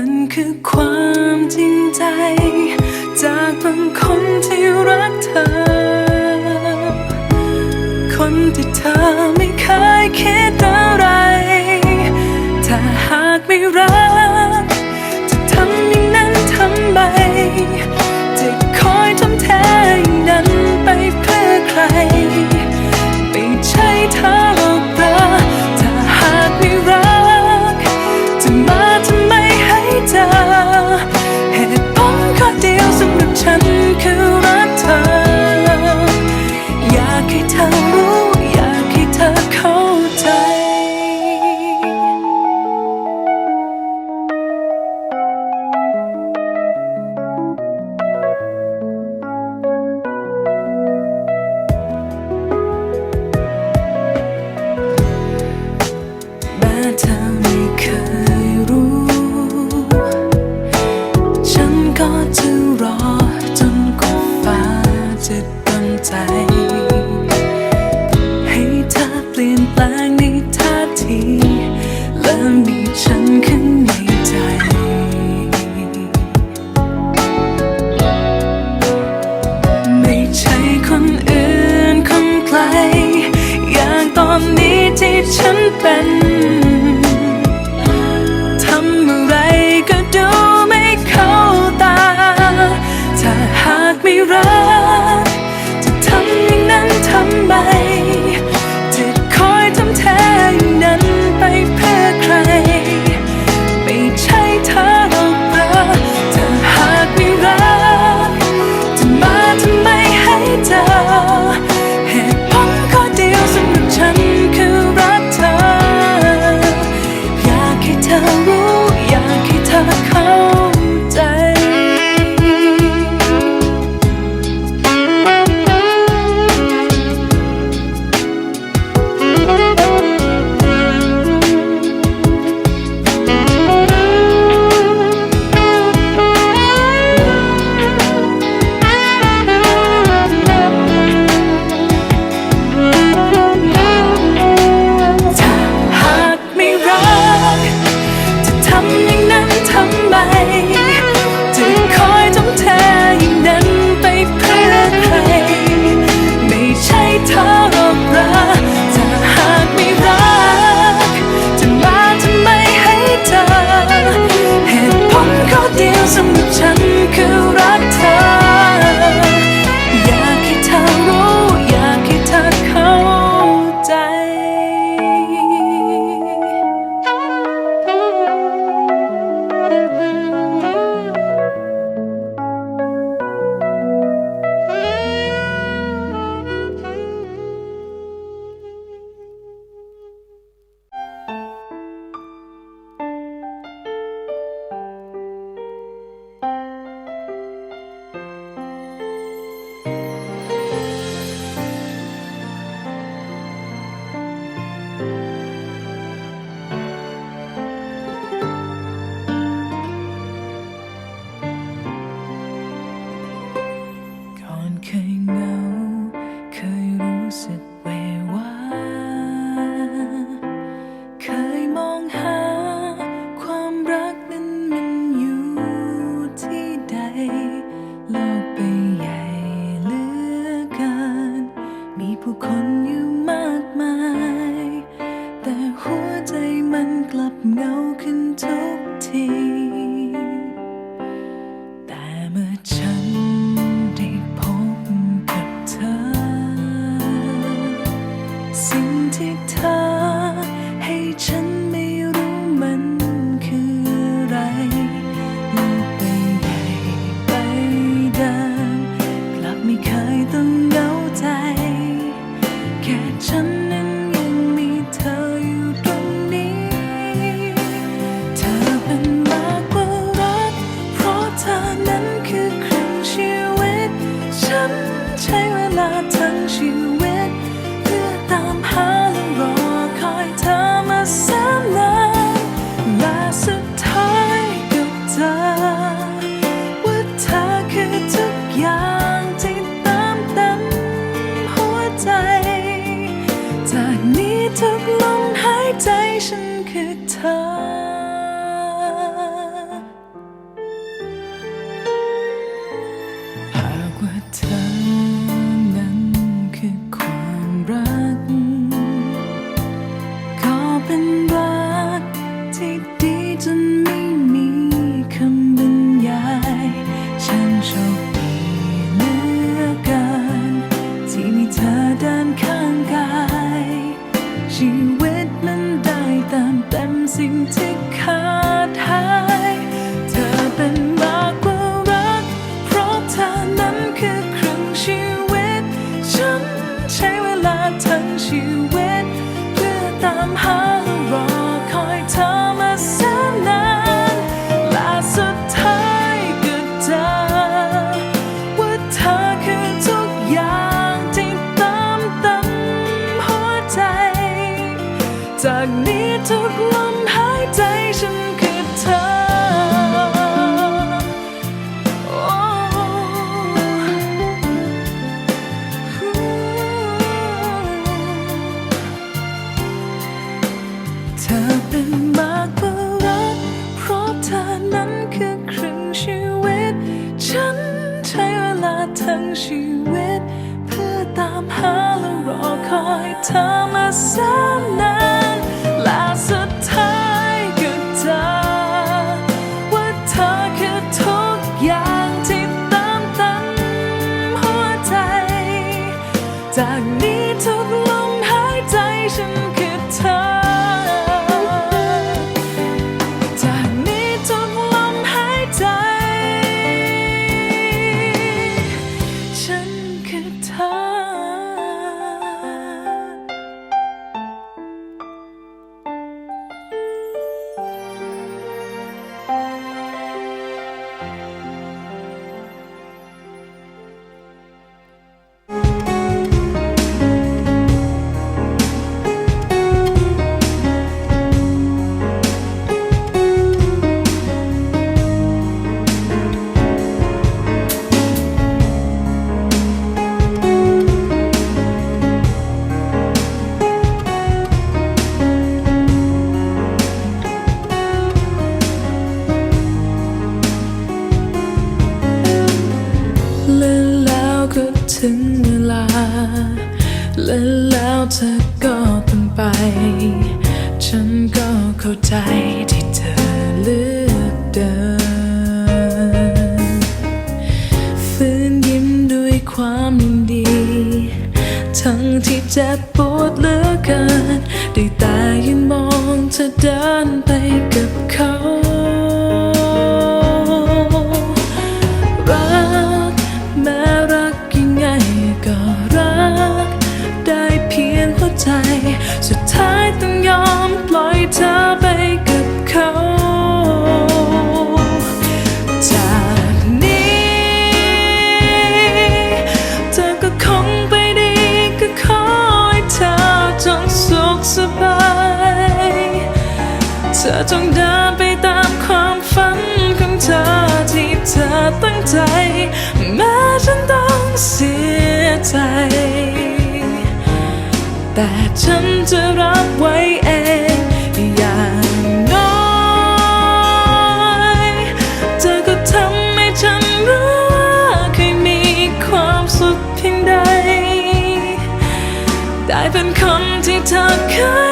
มันคือความจริงใจ จากบางคนที่รักเธอ คนที่เธอไม่เคยคิดอะไร ถ้าหากไม่รัก blessing to come. ที่เจ็บปวดเหลือเกินได้ตา เธอจงเดินไปตามความฝันของเธอที่เธอตั้งใจ แม้ฉันต้องเสียใจ แต่ฉันจะรับไว้เองอย่างน้อยเธอก็ทำให้ฉันรู้ว่าเคยมีความสุขเพียงใด ได้เป็นคนที่เธอเคย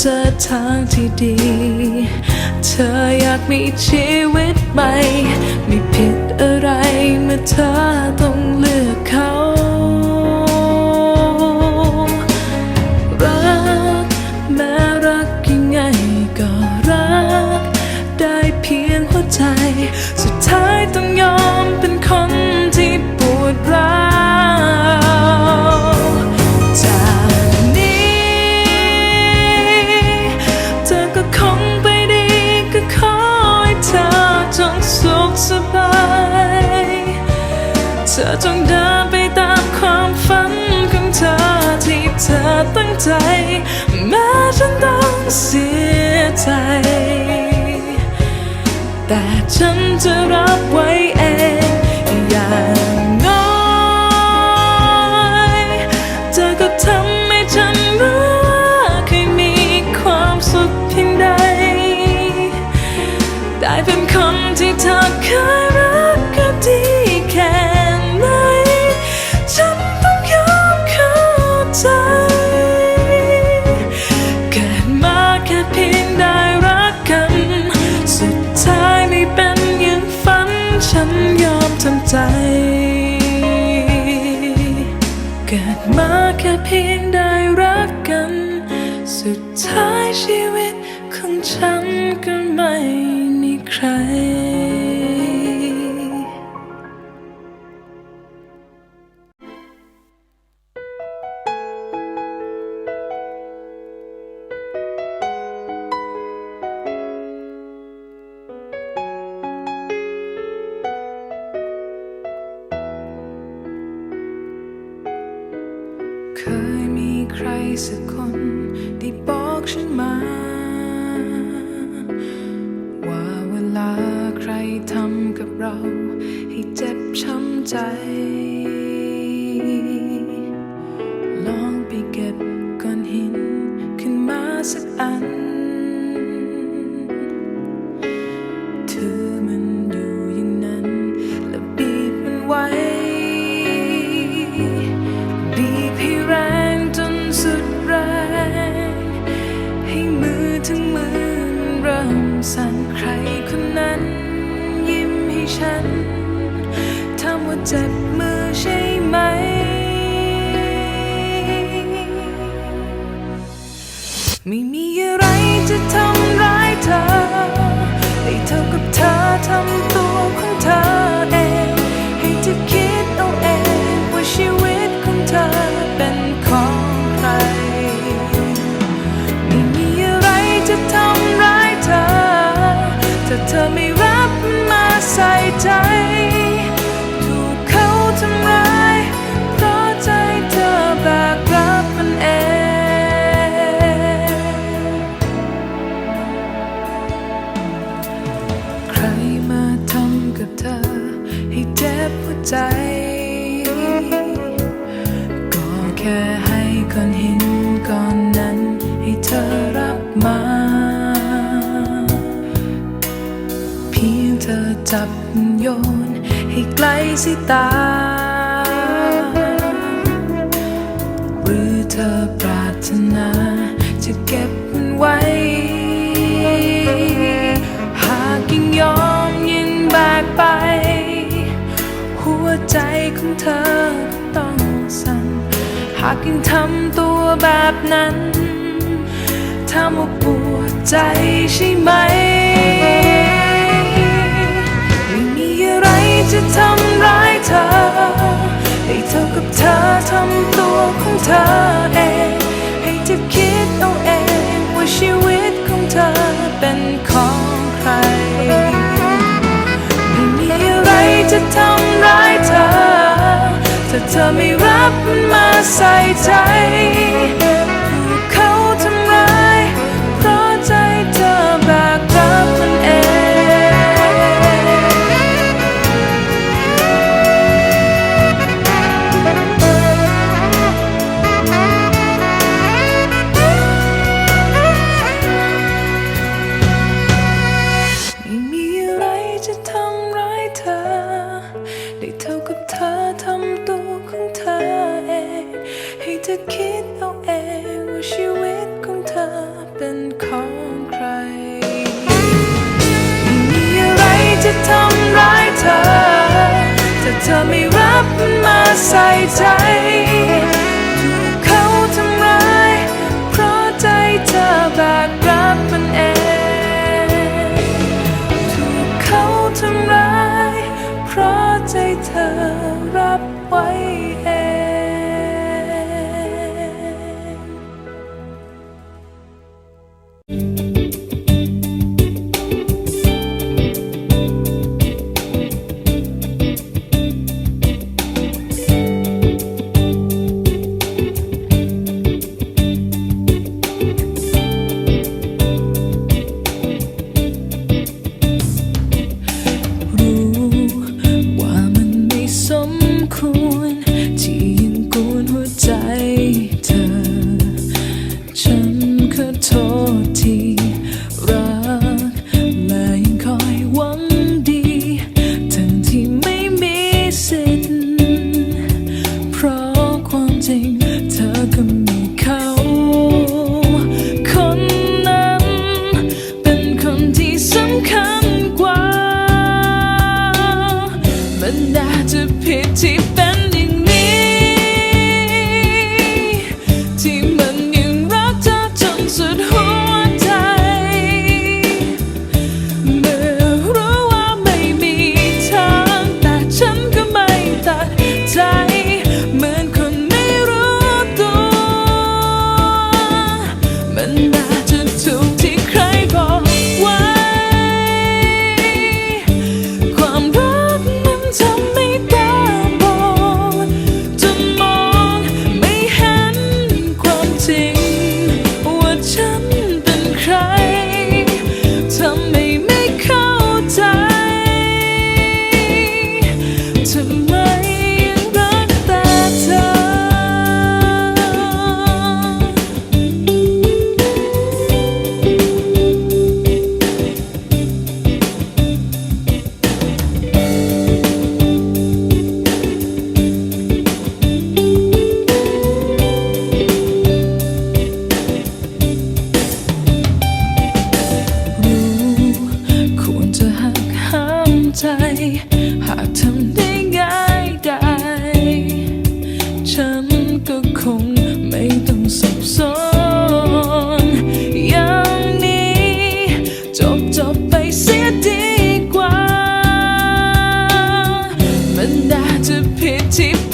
เจอทางที่ดี เธออยากมีชีวิตใหม่ ไม่ผิดอะไรเมื่อเธอต้อง อจงเดินไปตามความฝันของเธอที่เธอตั้งใจ แม้ฉันต้องเสียใจ แต่ฉันจะรับไว้เอง ม สักคนที่บอกฉันมา ว่าเวลาใครทำกับเราให้เจ็บช้ำใจ นั้น ยิ้มให้ฉันถามว่าเจ็บ ถ้า จับโยน ให้ไกลสิตา หรือเธอปรารถนา จะเก็บมันไว้ หากยิ่งยอมยิ่งแบกไป หัวใจของเธอต้องสั่นหากยังทำตัวแบบนั้นถามว่าปวดใจใช่ไหม จะทำร้ายเธอ ให้เท่ากับเธอทำตัวของเธอเอง ให้เธอคิดเอาเองว่าชีวิตของเธอเป็นของใคร ไม่มีอะไรจะทำร้ายเธอ ถ้าเธอไม่รับมันมาใส่ใจ ธอคิดเอาเองว่าชีวิตของเธอเป็นของใครไม่มีอะไรจะทำร้ายเธอ ถ้าเธอไม่รับมันมาใส่ใจ tip